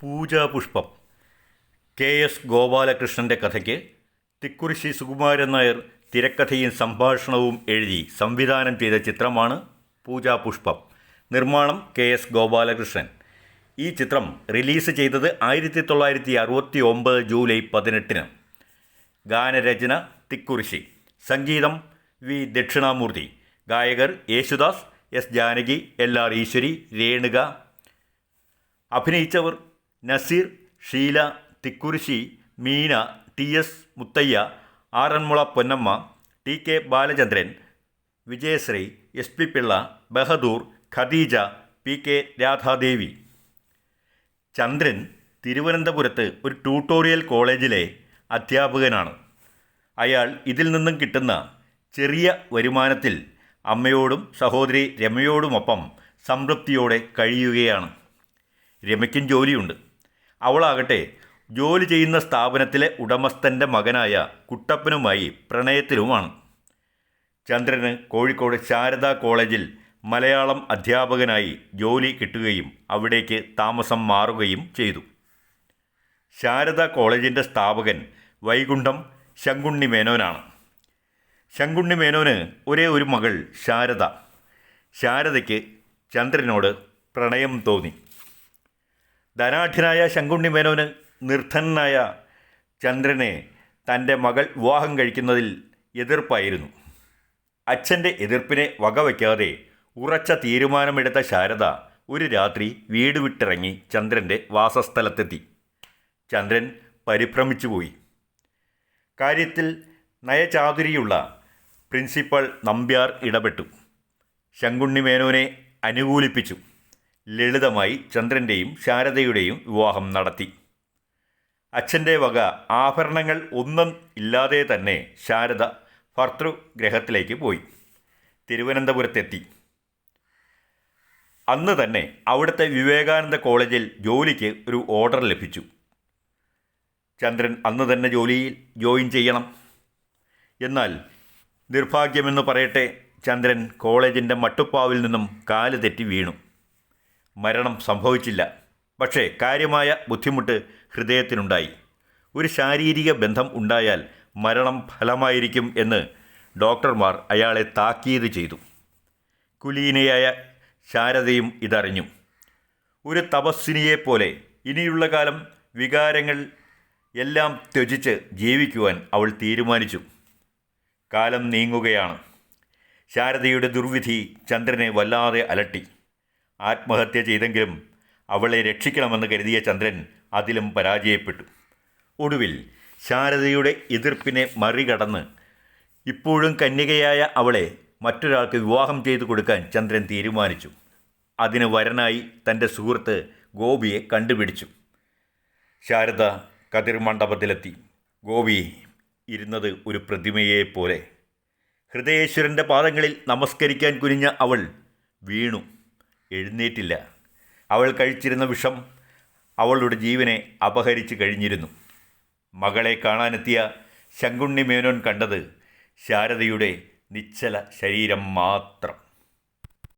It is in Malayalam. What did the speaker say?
പൂജാപുഷ്പം. കെ എസ് ഗോപാലകൃഷ്ണന്റെ കഥയ്ക്ക് തിക്കുറിശി സുകുമാരൻ നായർ തിരക്കഥയും സംഭാഷണവും എഴുതി സംവിധാനം ചെയ്ത ചിത്രമാണ് പൂജാപുഷ്പം. നിർമ്മാണം കെ എസ് ഗോപാലകൃഷ്ണൻ. ഈ ചിത്രം റിലീസ് ചെയ്തത് ആയിരത്തി തൊള്ളായിരത്തി അറുപത്തി ഒമ്പത് ജൂലൈ പതിനെട്ടിന്. ഗാനരചന തിക്കുറിശി സംഗീതം വി ദക്ഷിണാമൂർത്തി. ഗായകർ Yesudas S Janaki L R Eswari Renuka. അഭിനയിച്ചവർ Nazir Sheela Thikkurissi Meena T S Muthaiah Aranmula Ponnamma T K Balachandran Vijayasree S P Pillai Bahadur Khadeeja P K Radhadevi. Chandran തിരുവനന്തപുരത്ത് ഒരു ട്യൂട്ടോറിയൽ കോളേജിലെ അധ്യാപകനാണ്. അയാൾ ഇതിൽ നിന്നും കിട്ടുന്ന ചെറിയ വരുമാനത്തിൽ അമ്മയോടും സഹോദരി രമയോടുമൊപ്പം സംതൃപ്തിയോടെ കഴിയുകയാണ്. രമയ്ക്കും ജോലിയുണ്ട്. അവളാകട്ടെ ജോലി ചെയ്യുന്ന സ്ഥാപനത്തിലെ ഉടമസ്ഥന്റെ മകനായ കുട്ടപ്പനുമായി പ്രണയത്തിലുമാണ്. ചന്ദ്രന് കോഴിക്കോട് ശാരദാ കോളേജിൽ മലയാളം അധ്യാപകനായി ജോലി കിട്ടുകയും അവിടേക്ക് താമസം മാറുകയും ചെയ്തു. ശാരദ കോളേജിന്റെ സ്ഥാപകൻ വൈകുണ്ഠം ശങ്കുണ്ണി മേനോനാണ്. ശങ്കുണ്ണി മേനോന് ഒരേ ഒരു മകൾ ശാരദ. ശാരദയ്ക്ക് ചന്ദ്രനോട് പ്രണയം തോന്നി. ധനാഠ്യനായ ശങ്കുണ്ണി മേനോന് നിർധനനായ ചന്ദ്രനെ തന്റെ മകൾ വിവാഹം കഴിക്കുന്നതിൽ എതിർപ്പായിരുന്നു. അച്ഛന്റെ എതിർപ്പിനെ വകവയ്ക്കാതെ ഉറച്ച തീരുമാനമെടുത്ത ശാരദ ഒരു രാത്രി വീട് വിട്ടിറങ്ങി ചന്ദ്രന്റെ വാസസ്ഥലത്തെത്തി. ചന്ദ്രൻ പരിഭ്രമിച്ചുപോയി കാര്യത്തിൽ നയചാതുരിയുള്ള പ്രിൻസിപ്പൽ നമ്പ്യാർ ഇടപെട്ടു. ശങ്കുണ്ണി മേനോനെ അനുകൂലിപ്പിച്ചു. ലളിതമായി ചന്ദ്രന്റെയും ശാരദയുടെയും വിവാഹം നടത്തി. അച്ഛന്റെ വക ആഭരണങ്ങൾ ഒന്നും ഇല്ലാതെ തന്നെ ശാരദ ഭർതൃഗ്രഹത്തിലേക്ക് പോയി. തിരുവനന്തപുരത്തെത്തി. അന്ന് തന്നെ അവിടുത്തെ വിവേകാനന്ദ കോളേജിൽ ജോലിക്ക് ഒരു ഓർഡർ ലഭിച്ചു. ചന്ദ്രൻ അന്ന് തന്നെ ജോലിയിൽ ജോയിൻ ചെയ്യണം. എന്നാൽ നിർഭാഗ്യമെന്ന് പറയട്ടെ ചന്ദ്രൻ കോളേജിന്റെ മട്ടുപ്പാവിൽ നിന്നും കാൽ തെറ്റി വീണു. മരണം സംഭവിച്ചില്ല. പക്ഷേ കാര്യമായ ബുദ്ധിമുട്ട് ഹൃദയത്തിനുണ്ടായി. ഒരു ശാരീരിക ബന്ധം ഉണ്ടായാൽ മരണം ഫലമായിരിക്കും എന്ന് ഡോക്ടർമാർ അയാളെ താക്കീത് ചെയ്തു. കുലീനയായ ശാരദയും ഇതറിഞ്ഞു. ഒരു തപസ്വിനിയെപ്പോലെ ഇനിയുള്ള കാലം വികാരങ്ങൾ എല്ലാം ത്യജിച്ച് ജീവിക്കുവാൻ അവൾ തീരുമാനിച്ചു. കാലം നീങ്ങുകയാണ്. ശാരദയുടെ ദുർവിധി ചന്ദ്രനെ വല്ലാതെ അലട്ടി. ആത്മഹത്യ ചെയ്തെങ്കിലും അവളെ രക്ഷിക്കണമെന്ന് കരുതിയ ചന്ദ്രൻ അതിലും പരാജയപ്പെട്ടു. ഒടുവിൽ ശാരദയുടെ എതിർപ്പിനെ മറികടന്ന് ഇപ്പോഴും കന്യകയായ അവളെ മറ്റൊരാൾക്ക് വിവാഹം ചെയ്തു കൊടുക്കാൻ ചന്ദ്രൻ തീരുമാനിച്ചു. അതിന് വരനായി തന്റെ സുഹൃത്ത് ഗോപിയെ കണ്ടുപിടിച്ചു. ശാരദ കതിർ മണ്ഡപത്തിലെത്തി. ഗോപി ഇരുന്നത് ഒരു പ്രതിമയെപ്പോലെ ഹൃദയേശ്വരന്റെ പാദങ്ങളിൽ നമസ്കരിക്കാൻ കുനിഞ്ഞ അവൾ വീണു. എഴുന്നേറ്റില്ല. അവൾ കഴിച്ചിരുന്ന വിഷം അവളുടെ ജീവനെ അപഹരിച്ചു കഴിഞ്ഞിരുന്നു. മകളെ കാണാനെത്തിയ ശങ്കുണ്ണി മേനോൻ കണ്ടത് ശാരദയുടെ നിശ്ചല ശരീരം മാത്രം.